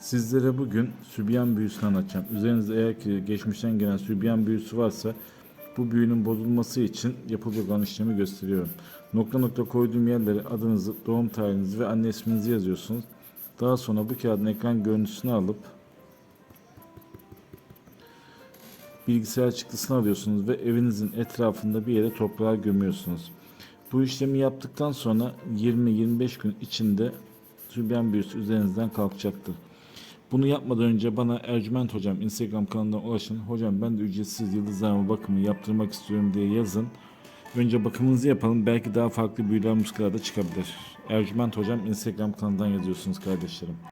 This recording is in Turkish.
Sizlere bugün sübyan büyüsünü anlatacağım. Üzerinizde eğer ki geçmişten gelen sübyan büyüsü varsa bu büyünün bozulması için yapılacak işlemi gösteriyorum. Nokta nokta koyduğum yerlere adınızı, doğum tarihinizi ve anne isminizi yazıyorsunuz. Daha sonra bu kağıdın ekran görüntüsünü alıp bilgisayar çıktısını alıyorsunuz ve evinizin etrafında bir yere toprağa gömüyorsunuz. Bu işlemi yaptıktan sonra 20-25 gün içinde sübyan büyüsü üzerinizden kalkacaktır. Bunu yapmadan önce bana Ercüment Hocam Instagram kanalından ulaşın. Hocam ben de ücretsiz yıldızlarma bakımı yaptırmak istiyorum diye yazın. Önce bakımınızı yapalım. Belki daha farklı büyüler muskalarda çıkabilir. Ercüment Hocam Instagram kanalından yazıyorsunuz kardeşlerim.